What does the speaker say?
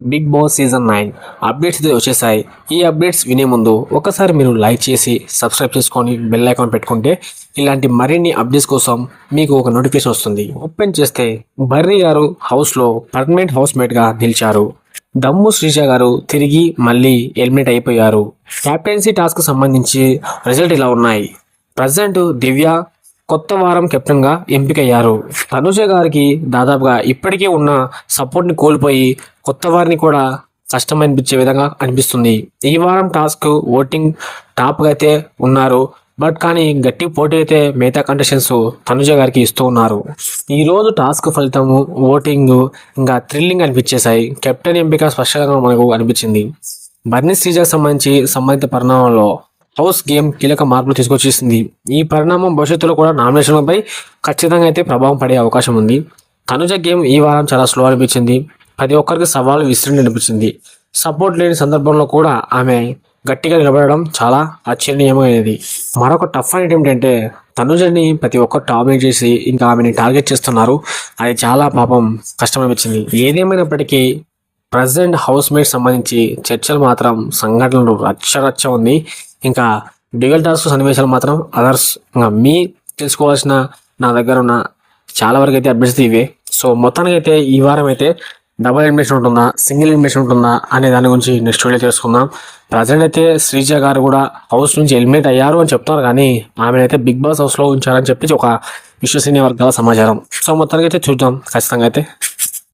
Bigg Boss season nine updates అయితే వచ్చేసాయి. ఈ అప్డేట్స్ వినే ముందు ఒకసారి మీరు లైక్ చేసి సబ్స్క్రైబ్ చేసుకొని బెల్ ఐకాన్ పెట్టుకుంటే ఇలాంటి మరిన్ని అప్డేట్స్ కోసం మీకు ఒక నోటిఫికేషన్ వస్తుంది. ఓపెన్ చేస్తే బర్రీ గారు హౌస్లో పర్మనెంట్ హౌస్ మేట్గా నిలిచారు. దమ్ము శ్రీజ గారు తిరిగి మళ్ళీ ఎలిమినేట్ అయిపోయారు. క్యాప్టెన్సీ టాస్క్ సంబంధించి రిజల్ట్ ఇలా ఉన్నాయి? ప్రజెంట్ దివ్య కొత్త వారం కెప్టెన్గా ఎంపికయ్యారు. తనుజ గారికి దాదాపుగా ఇప్పటికే ఉన్న సపోర్ట్ని కోల్పోయి కొత్త వారిని కూడా కష్టమనిపించే విధంగా అనిపిస్తుంది. ఈ వారం టాస్క్ ఓటింగ్ టాప్గా అయితే ఉన్నారు. బట్ కానీ గట్టి పోటీ అయితే మిగతా కంటెస్టెంట్స్ తనుజ గారికి ఇస్తూ ఉన్నారు. ఈ రోజు టాస్క్ ఫలితము ఓటింగ్ ఇంకా థ్రిల్లింగ్ అనిపించేశాయి. కెప్టెన్ ఎంపిక స్పష్టంగా మనకు అనిపించింది. బర్నీ సీజర్ సంబంధించి సంబంధిత పరిణామంలో హౌస్ గేమ్ కీలక మార్పులు తీసుకొచ్చేసింది. ఈ పరిణామం భవిష్యత్తులో కూడా నామినేషన్లపై ఖచ్చితంగా అయితే ప్రభావం పడే అవకాశం ఉంది. తనుజ గేమ్ ఈ వారం చాలా స్లో అనిపించింది. ప్రతి ఒక్కరికి సవాలు విసిరి అనిపించింది. సపోర్ట్ లేని సందర్భంలో కూడా ఆమె గట్టిగా నిలబడడం చాలా ఆశ్చర్యమైనది మరొక టఫ్ అనేది ఏంటంటే తనుజని ప్రతి ఒక్కరు టార్గెట్ చేసి ఇంకా ఆమెని టార్గెట్ చేస్తున్నారు. అది చాలా పాపం కష్టం అనిపించింది ఏదేమైనప్పటికీ ప్రజెంట్ హౌస్ మేట్ సంబంధించి చర్చలు మాత్రం సంఘటనలు రచ్చరచ్చ ఉంది. ఇంకా డ్యూయల్ టాస్క్ సన్నివేశాలు మాత్రం అదర్స్ ఇంకా మీ తెలుసుకోవాల్సిన నా దగ్గర ఉన్న చాలా వరకు అయితే అప్డేట్స్ ఇవే. సో మొత్తానికి అయితే ఈ వారం అయితే డబుల్ ఎలిమినేషన్ ఉంటుందా సింగిల్ ఎలిమినేషన్ ఉంటుందా అనే దాని గురించి నెక్స్ట్ వీడియో తెలుసుకుందాం. ప్రజెంట్ అయితే శ్రీజ గారు కూడా హౌస్ నుంచి ఎలిమినేట్ అయ్యారు అని చెప్తున్నారు. కానీ ఆమెనైతే బిగ్ బాస్ హౌస్లో ఉంచారని చెప్పి ఒక విశ్వసనీయ వర్గాల సమాచారం. సో మొత్తానికి అయితే చూద్దాం. ఖచ్చితంగా అయితే